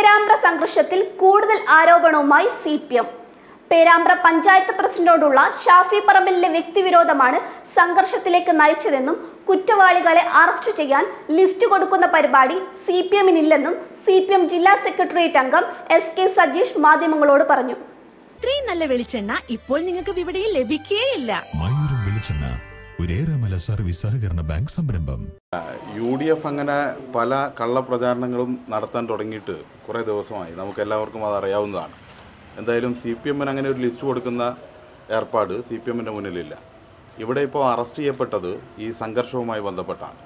പേരാമ്പ്ര സംഘർഷത്തിൽ കൂടുതൽ ആരോപണവുമായി C P M. Perambra panchayat പ്രസിഡന്റോടുള്ള Shafi പറമ്പലിലെ വ്യക്തിവിരോധമാണ് സംഘർഷത്തിലേക്ക് നയിച്ചതെന്നും കുറ്റവാളികളെ അറസ്റ്റ് ചെയ്യാൻ ലിസ്റ്റ് കൊടുക്കുന്ന പരിപാടി സി പി എമ്മിനില്ലെന്നും സി പി എം ജില്ലാ സെക്രട്ടേറിയറ്റ് അംഗം എസ് കെ സജീഷ് മാധ്യമങ്ങളോട് പറഞ്ഞു. ഇത്രയും നല്ല വെളിച്ചെണ്ണ ഇപ്പോൾ നിങ്ങൾക്ക് വിപണിയിൽ ലഭിക്കുകയില്ല ഒരേറെമല സർവീസ് സഹകരണ ബാങ്ക് സംരംഭം. യു ഡി എഫ് അങ്ങനെ പല കള്ളപ്രചാരണങ്ങളും നടത്താൻ തുടങ്ങിയിട്ട് കുറേ ദിവസമായി. നമുക്ക് എല്ലാവർക്കും അത് അറിയാവുന്നതാണ്. എന്തായാലും സി പി എമ്മിന് അങ്ങനെ ഒരു ലിസ്റ്റ് കൊടുക്കുന്ന ഏർപ്പാട് സി പി എമ്മിന്റെ മുന്നിലില്ല. ഇവിടെ ഇപ്പോൾ അറസ്റ്റ് ചെയ്യപ്പെട്ടത് ഈ സംഘർഷവുമായി ബന്ധപ്പെട്ടാണ്.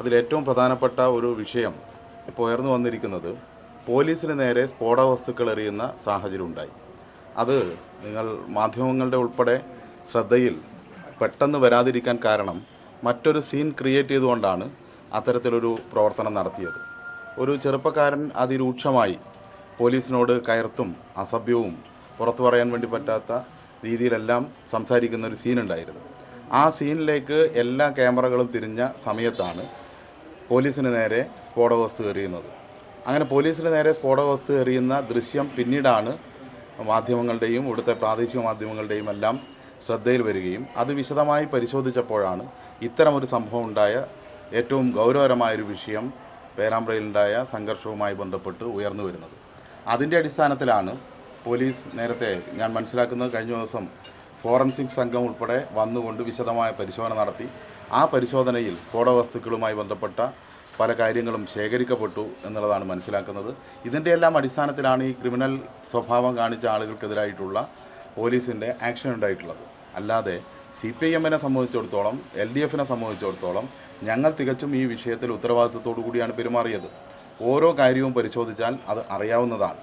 അതിലേറ്റവും പ്രധാനപ്പെട്ട ഒരു വിഷയം ഇപ്പോൾ ഉയർന്നു വന്നിരിക്കുന്നത് പോലീസിന് നേരെ സ്ഫോടക വസ്തുക്കൾ എറിയുന്ന സാഹചര്യം ഉണ്ടായി. അത് നിങ്ങൾ മാധ്യമങ്ങളുടെ ഉൾപ്പെടെ ശ്രദ്ധയിൽ പെട്ടെന്ന് വരാതിരിക്കാൻ കാരണം മറ്റൊരു സീൻ ക്രിയേറ്റ് ചെയ്തുകൊണ്ടാണ് അത്തരത്തിലൊരു പ്രവർത്തനം നടത്തിയത്. ഒരു ചെറുപ്പക്കാരൻ അതിരൂക്ഷമായി പോലീസിനോട് കയർത്തും അസഭ്യവും പുറത്തു പറയാൻ വേണ്ടി പറ്റാത്ത രീതിയിലെല്ലാം സംസാരിക്കുന്ന ഒരു സീനുണ്ടായിരുന്നു ആ സീനിലേക്ക് എല്ലാ ക്യാമറകളും തിരിഞ്ഞ സമയത്താണ് പോലീസിന് നേരെ സ്ഫോടക വസ്തു എറിയുന്നത്. അങ്ങനെ പോലീസിന് നേരെ സ്ഫോടക വസ്തു എറിയുന്ന ദൃശ്യം പിന്നീടാണ് മാധ്യമങ്ങളുടെയും ഇവിടുത്തെ പ്രാദേശിക മാധ്യമങ്ങളുടെയും എല്ലാം ശ്രദ്ധയിൽ വരികയും അത് വിശദമായി പരിശോധിച്ചപ്പോഴാണ് ഇത്തരമൊരു സംഭവം ഉണ്ടായ ഏറ്റവും ഗൗരവകരമായൊരു വിഷയം പേരാമ്പ്രയിലുണ്ടായ സംഘർഷവുമായി ബന്ധപ്പെട്ട് ഉയർന്നു വരുന്നത്. അതിന്റെ അടിസ്ഥാനത്തിലാണ് പോലീസ് നേരത്തെ ഞാൻ മനസ്സിലാക്കുന്നത് കഴിഞ്ഞ ദിവസം ഫോറൻസിക് സംഘം ഉൾപ്പെടെ വന്നുകൊണ്ട് വിശദമായ പരിശോധന നടത്തി. ആ പരിശോധനയിൽ സ്ഫോടവസ്തുക്കളുമായി ബന്ധപ്പെട്ട പല കാര്യങ്ങളും ശേഖരിക്കപ്പെട്ടു എന്നുള്ളതാണ് മനസ്സിലാക്കുന്നത്. ഇതിന്റെ എല്ലാം അടിസ്ഥാനത്തിലാണ് ഈ ക്രിമിനൽ സ്വഭാവം കാണിച്ച ആളുകൾക്കെതിരായിട്ടുള്ള പോലീസിന്റെ ആക്ഷൻ ഉണ്ടായിട്ടുള്ളത്. അല്ലാതെ സി പി ഐ എമ്മിനെ സംബന്ധിച്ചിടത്തോളം എൽ ഡി എഫിനെ സംബന്ധിച്ചിടത്തോളം ഞങ്ങൾ തികച്ചും ഈ വിഷയത്തിൽ ഉത്തരവാദിത്വത്തോടു കൂടിയാണ് പെരുമാറിയത്. ഓരോ കാര്യവും പരിശോധിച്ചാൽ അത് അറിയാവുന്നതാണ്.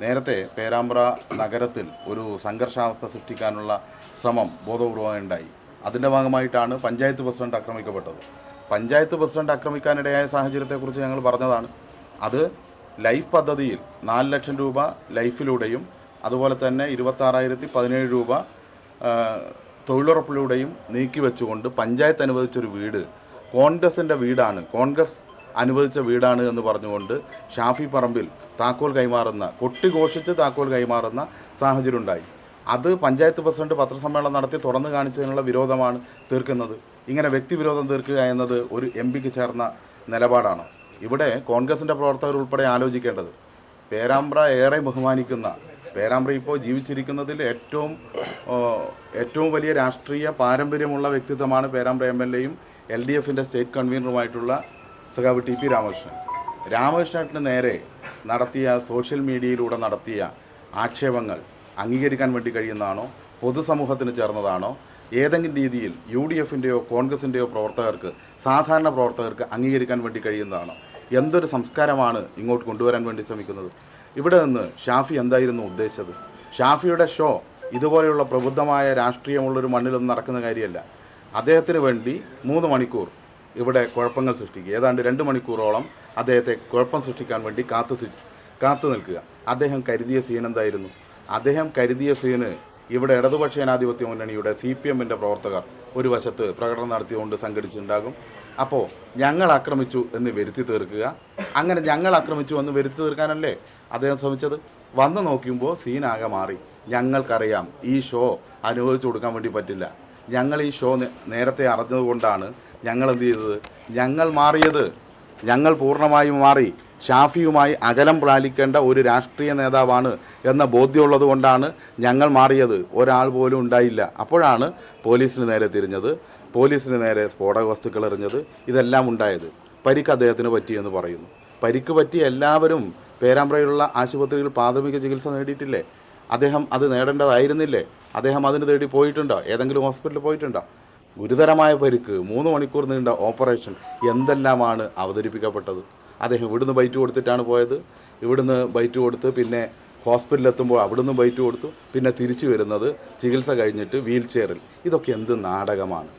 നേരത്തെ പേരാമ്പ്ര നഗരത്തിൽ ഒരു സംഘർഷാവസ്ഥ സൃഷ്ടിക്കാനുള്ള ശ്രമം ബോധപൂർവം ഉണ്ടായി. അതിന്റെ ഭാഗമായിട്ടാണ് പഞ്ചായത്ത് പ്രസിഡന്റ് ആക്രമിക്കപ്പെട്ടത്. പഞ്ചായത്ത് പ്രസിഡന്റ് ആക്രമിക്കാനിടയായ സാഹചര്യത്തെക്കുറിച്ച് ഞങ്ങൾ പറഞ്ഞതാണ്. അത് ലൈഫ് പദ്ധതിയിൽ നാല് ലക്ഷം രൂപ ലൈഫിലൂടെയും അതുപോലെ തന്നെ ഇരുപത്താറായിരത്തി പതിനേഴ് രൂപ തൊഴിലുറപ്പിലൂടെയും നീക്കി വെച്ചുകൊണ്ട് പഞ്ചായത്ത് അനുവദിച്ചൊരു വീട് കോൺഗ്രസിന്റെ വീടാണ് കോൺഗ്രസ് അനുവദിച്ച വീടാണ് എന്ന് പറഞ്ഞുകൊണ്ട് ഷാഫി പറമ്പിൽ താക്കോൽ കൈമാറുന്ന കൊട്ടിഘോഷിച്ച് താക്കോൽ കൈമാറുന്ന സാഹചര്യം ഉണ്ടായി അത് പഞ്ചായത്ത് പ്രസിഡന്റ് പത്രസമ്മേളനം നടത്തി തുറന്നു കാണിച്ചതിനുള്ള വിരോധമാണ് തീർക്കുന്നത്. ഇങ്ങനെ വ്യക്തിവിരോധം തീർക്കുക എന്നത് ഒരു എം പിക്ക് ചേർന്ന നിലപാടാണ്. ഇവിടെ കോൺഗ്രസിന്റെ പ്രവർത്തകർ ഉൾപ്പെടെ ആലോചിക്കേണ്ടത് പേരാമ്പ്ര ഏറെ ബഹുമാനിക്കുന്ന പേരാമ്പ്ര ഇപ്പോൾ ജീവിച്ചിരിക്കുന്നതിൽ ഏറ്റവും ഏറ്റവും വലിയ രാഷ്ട്രീയ പാരമ്പര്യമുള്ള വ്യക്തിത്വമാണ് പേരാമ്പ്ര എം എൽ എയും എൽ ഡി എഫിന്റെ സ്റ്റേറ്റ് കൺവീനറുമായിട്ടുള്ള സഖാവ് ടി പി രാമകൃഷ്ണൻ. രാമകൃഷ്ണന് നേരെ നടത്തിയ സോഷ്യൽ മീഡിയയിലൂടെ നടത്തിയ ആക്ഷേപങ്ങൾ അംഗീകരിക്കാൻ വേണ്ടി കഴിയുന്നതാണോ പൊതുസമൂഹത്തിന് ചേർന്നതാണോ ഏതെങ്കിലും രീതിയിൽ യു ഡി എഫിന്റെയോ കോൺഗ്രസിന്റെയോ പ്രവർത്തകർക്ക് സാധാരണ പ്രവർത്തകർക്ക് അംഗീകരിക്കാൻ വേണ്ടി കഴിയുന്നതാണോ എന്തൊരു സംസ്കാരമാണ് ഇങ്ങോട്ട് കൊണ്ടുവരാൻ വേണ്ടി ശ്രമിക്കുന്നത്? ഇവിടെ നിന്ന് ഷാഫി എന്തായിരുന്നു ഉദ്ദേശിച്ചത്? ഷാഫിയുടെ ഷോ ഇതുപോലെയുള്ള പ്രബുദ്ധമായ രാഷ്ട്രീയമുള്ളൊരു മണ്ണിലൊന്നും നടക്കുന്ന കാര്യമല്ല. അദ്ദേഹത്തിന് വേണ്ടി മൂന്ന് മണിക്കൂർ ഇവിടെ കുഴപ്പങ്ങൾ സൃഷ്ടിക്കുക. ഏതാണ്ട് രണ്ട് മണിക്കൂറോളം അദ്ദേഹത്തെ കുഴപ്പം സൃഷ്ടിക്കാൻ വേണ്ടി കാത്തു കാത്തു നിൽക്കുക. അദ്ദേഹം കരുതിയ സീൻ എന്തായിരുന്നു? അദ്ദേഹം കരുതിയ സീന് ഇവിടെ ഇടതുപക്ഷ ജനാധിപത്യ മുന്നണിയുടെ സി പി എമ്മിന്റെ പ്രവർത്തകർ ഒരു വശത്ത് പ്രകടനം നടത്തിയുകൊണ്ട് സംഘടിച്ചിട്ടുണ്ടാകും. അപ്പോൾ ഞങ്ങൾ ആക്രമിച്ചു എന്ന് വരുത്തി തീർക്കുക. അങ്ങനെ ഞങ്ങൾ ആക്രമിച്ചു എന്ന് വരുത്തി തീർക്കാനല്ലേ അദ്ദേഹം ശ്രമിച്ചത്? വന്നു നോക്കുമ്പോൾ സീനാകെ മാറി. ഞങ്ങൾക്കറിയാം ഈ ഷോ അനുവദിച്ചു കൊടുക്കാൻ വേണ്ടി പറ്റില്ല. ഞങ്ങൾ ഈ ഷോ നേരത്തെ അറിഞ്ഞതുകൊണ്ടാണ് ഞങ്ങൾ എന്ത് ചെയ്തത്? ഞങ്ങൾ മാറിയത് ഞങ്ങൾ പൂർണമായും മാറി ഷാഫിയുമായി അകലം പാലിക്കേണ്ട ഒരു രാഷ്ട്രീയ നേതാവാണ് എന്ന ബോധ്യമുള്ളത് കൊണ്ടാണ് ഞങ്ങൾ മാറിയത്. ഒരാൾ പോലും ഉണ്ടായില്ല. അപ്പോഴാണ് പോലീസിന് നേരെ തിരിഞ്ഞത്. പോലീസിന് നേരെ സ്ഫോടക വസ്തുക്കൾ എറിഞ്ഞത്. ഇതെല്ലാം ഉണ്ടായത് പരിക്ക് അദ്ദേഹത്തിന് പറ്റിയെന്ന് പറയുന്നു. പരിക്ക് പറ്റി എല്ലാവരും പേരാമ്പ്രയിലുള്ള ആശുപത്രിയിൽ പ്രാഥമിക ചികിത്സ നേടിയിട്ടില്ലേ? അദ്ദേഹം അത് നേടേണ്ടതായിരുന്നില്ലേ? അദ്ദേഹം അതിന് തേടി പോയിട്ടുണ്ടോ? ഏതെങ്കിലും ഹോസ്പിറ്റലിൽ പോയിട്ടുണ്ടോ? ഗുരുതരമായ പരിക്ക് മൂന്ന് മണിക്കൂർ നീണ്ട ഓപ്പറേഷൻ എന്തെല്ലാമാണ് അവതരിപ്പിക്കപ്പെട്ടത്? അദ്ദേഹം ഇവിടുന്ന് ബൈറ്റ് കൊടുത്തിട്ടാണ് പോയത്. ഇവിടുന്ന് ബൈറ്റ് കൊടുത്ത് പിന്നെ ഹോസ്പിറ്റലിൽ എത്തുമ്പോൾ അവിടുന്ന് ബൈറ്റ് കൊടുത്തു. പിന്നെ തിരിച്ചു വരുന്നത് ചികിത്സ കഴിഞ്ഞിട്ട് വീൽ ചെയറിൽ ഇതൊക്കെ എന്ത് നാടകമാണ്?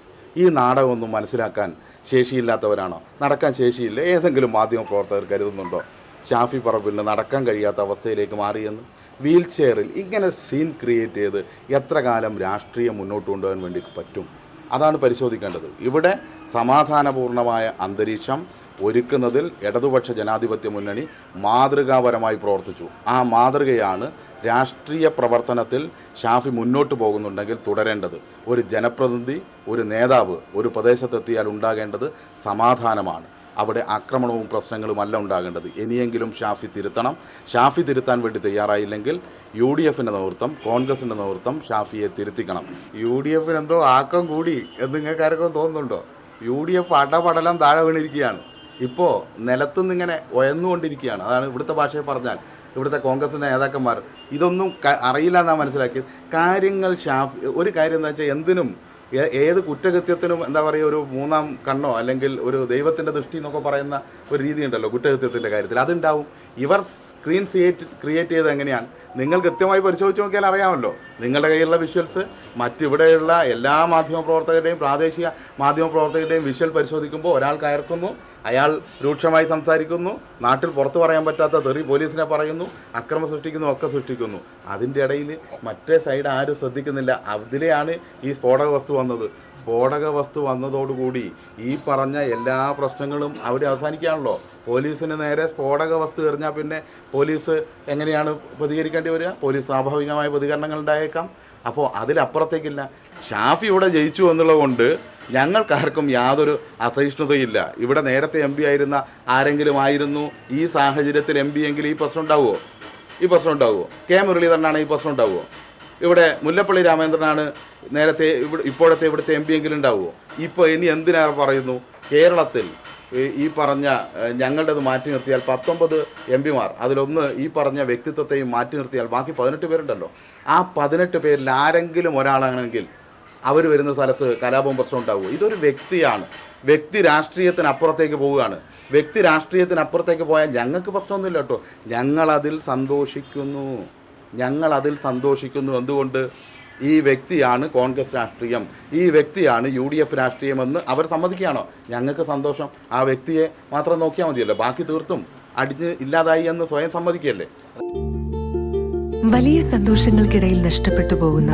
ഈ നാടകമൊന്നും മനസ്സിലാക്കാൻ ശേഷിയില്ലാത്തവരാണോ? നടക്കാൻ ശേഷിയില്ല. ഏതെങ്കിലും മാധ്യമ പ്രവർത്തകർ കരുതുന്നുണ്ടോ? ഷാഫി പറമ്പിലിന് നടക്കാൻ കഴിയാത്ത അവസ്ഥയിലേക്ക് മാറിയെന്ന് വീൽ ചെയറിൽ ഇങ്ങനെ സീൻ ക്രിയേറ്റ് ചെയ്ത് എത്ര കാലം രാഷ്ട്രീയം മുന്നോട്ട് കൊണ്ടുപോകാൻ വേണ്ടി പറ്റും? അതാണ് പരിശോധിക്കേണ്ടത്. ഇവിടെ സമാധാനപൂർണമായ അന്തരീക്ഷം ഒരുക്കുന്നതിൽ ഇടതുപക്ഷ ജനാധിപത്യ മുന്നണി മാതൃകാപരമായി പ്രവർത്തിച്ചു. ആ മാതൃകയാണ് രാഷ്ട്രീയ പ്രവർത്തനത്തിൽ ഷാഫി മുന്നോട്ട് പോകുന്നുണ്ടെങ്കിൽ തുടരേണ്ടത്. ഒരു ജനപ്രതിനിധി ഒരു നേതാവ് ഒരു പ്രദേശത്തെത്തിയാൽ ഉണ്ടാകേണ്ടത് സമാധാനമാണ്. അവിടെ ആക്രമണവും പ്രശ്നങ്ങളുമല്ല ഉണ്ടാകേണ്ടത്. ഇനിയെങ്കിലും ഷാഫി തിരുത്തണം. ഷാഫി തിരുത്താൻ വേണ്ടി തയ്യാറായില്ലെങ്കിൽ യു ഡി എഫിന്റെ നേതൃത്വം കോൺഗ്രസിന്റെ നേതൃത്വം ഷാഫിയെ തിരുത്തിക്കണം. യു ഡി എഫിന് എന്തോ ആക്കം കൂടി എന്ന് നിങ്ങൾക്കാരൊക്കെ തോന്നുന്നുണ്ടോ? യു ഡി എഫ് അടപടലം താഴെ വീണിരിക്കുകയാണ്. ഇപ്പോൾ നിലത്തുനിന്ന് ഇങ്ങനെ ഉയർന്നുകൊണ്ടിരിക്കുകയാണ്. അതാണ് ഇവിടുത്തെ ഭാഷയിൽ പറഞ്ഞാൽ. ഇവിടുത്തെ കോൺഗ്രസിന്റെ നേതാക്കന്മാർ. ഇതൊന്നും അറിയില്ല എന്നാണ് മനസ്സിലാക്കിയത്. കാര്യങ്ങൾ ഷാഫി ഒരു കാര്യം എന്താ വെച്ചാൽ എന്തിനും ഏത് കുറ്റകൃത്യത്തിനും എന്താ പറയുക ഒരു മൂന്നാം കണ്ണോ അല്ലെങ്കിൽ ഒരു ദൈവത്തിന്റെ ദൃഷ്ടി എന്നൊക്കെ പറയുന്ന ഒരു രീതി ഉണ്ടല്ലോ കുറ്റകൃത്യത്തിന്റെ കാര്യത്തിൽ. അതുണ്ടാവും. ഇവർ സ്ക്രീൻ ക്രിയേറ്റ് ക്രിയേറ്റ് ചെയ്ത് എങ്ങനെയാണ്? നിങ്ങൾ കൃത്യമായി പരിശോധിച്ച് നോക്കിയാൽ അറിയാമല്ലോ. നിങ്ങളുടെ കയ്യിലുള്ള വിഷ്വൽസ് മറ്റിവിടെയുള്ള എല്ലാ മാധ്യമപ്രവർത്തകരുടെയും പ്രാദേശിക മാധ്യമപ്രവർത്തകരുടെയും വിഷ്വൽ പരിശോധിക്കുമ്പോൾ ഒരാൾ കയർക്കുന്നു അയാൾ രൂക്ഷമായി സംസാരിക്കുന്നു നാട്ടിൽ പുറത്തു പറയാൻ പറ്റാത്ത തെറി പോലീസിനെ പറയുന്നു അക്രമം സൃഷ്ടിക്കുന്നു ഒക്കെ സൃഷ്ടിക്കുന്നു. അതിന്റെ ഇടയിൽ മറ്റേ സൈഡ് ആരും ശ്രദ്ധിക്കുന്നില്ല. അതിലെയാണ് ഈ സ്ഫോടക വസ്തു വന്നത്. സ്ഫോടക വസ്തു വന്നതോടുകൂടി ഈ പറഞ്ഞ എല്ലാ പ്രശ്നങ്ങളും അവിടെ അവസാനിക്കുകയാണല്ലോ. പോലീസിന് നേരെ സ്ഫോടക വസ്തു എറിഞ്ഞാൽ പിന്നെ പോലീസ് എങ്ങനെയാണ് പ്രതികരിക്കേണ്ടി വരിക? പോലീസ് സ്വാഭാവികമായ പ്രതികരണങ്ങൾ ഉണ്ടായേക്കാം. അപ്പോൾ അതിലപ്പുറത്തേക്കില്ല. ഷാഫി ഇവിടെ ജയിച്ചു എന്നുള്ളത് കൊണ്ട് ഞങ്ങൾക്കാർക്കും യാതൊരു അസഹിഷ്ണുതയില്ല. ഇവിടെ നേരത്തെ എം ആയിരുന്ന ആരെങ്കിലും ആയിരുന്നു ഈ സാഹചര്യത്തിൽ എം എങ്കിൽ ഈ പ്രശ്നം ഉണ്ടാവുമോ? ഈ പ്രശ്നം ഉണ്ടാവുമോ? കെ മുരളീധരനാണ് ഈ പ്രശ്നം ഉണ്ടാവുമോ? ഇവിടെ മുല്ലപ്പള്ളി രാമചന്ദ്രനാണ് നേരത്തെ ഇവിടെ ഇപ്പോഴത്തെ ഇവിടുത്തെ എം എങ്കിലും ഉണ്ടാവുമോ? ഇപ്പോൾ ഇനി എന്തിനാ പറയുന്നു? കേരളത്തിൽ ഈ- പറഞ്ഞ ഞങ്ങളുടേത് മാറ്റി നിർത്തിയാൽ പത്തൊമ്പത് എം പിമാർ അതിലൊന്ന് ഈ പറഞ്ഞ വ്യക്തിത്വത്തെയും മാറ്റി നിർത്തിയാൽ ബാക്കി പതിനെട്ട് പേരുണ്ടല്ലോ. ആ പതിനെട്ട് പേരിൽ ആരെങ്കിലും ഒരാളാണെങ്കിൽ അവർ വരുന്ന സ്ഥലത്ത് കലാപവും പ്രശ്നം ഉണ്ടാവുമോ? ഇതൊരു വ്യക്തിയാണ്. വ്യക്തി രാഷ്ട്രീയത്തിനപ്പുറത്തേക്ക് പോവുകയാണ്. വ്യക്തി രാഷ്ട്രീയത്തിനപ്പുറത്തേക്ക് പോയാൽ ഞങ്ങൾക്ക് പ്രശ്നമൊന്നുമില്ല കേട്ടോ. ഞങ്ങളതിൽ സന്തോഷിക്കുന്നു. ഞങ്ങളതിൽ സന്തോഷിക്കുന്നു. എന്തുകൊണ്ട്? ഈ വ്യക്തിയാണ് കോൺഗ്രസ് രാഷ്ട്രീയം. ഈ വ്യക്തിയാണ് യു ഡി എഫ് രാഷ്ട്രീയമെന്ന് അവർ സമ്മതിക്കുകയാണോ? ഞങ്ങൾക്ക് സന്തോഷം. ആ വ്യക്തിയെ മാത്രം നോക്കിയാൽ മതിയല്ലോ. ബാക്കി തീർത്തും അടിഞ്ഞ് ഇല്ലാതായി എന്ന് സ്വയം സമ്മതിക്കുകയല്ലേ? വലിയ സന്തോഷങ്ങൾക്കിടയിൽ നഷ്ടപ്പെട്ടു പോകുന്ന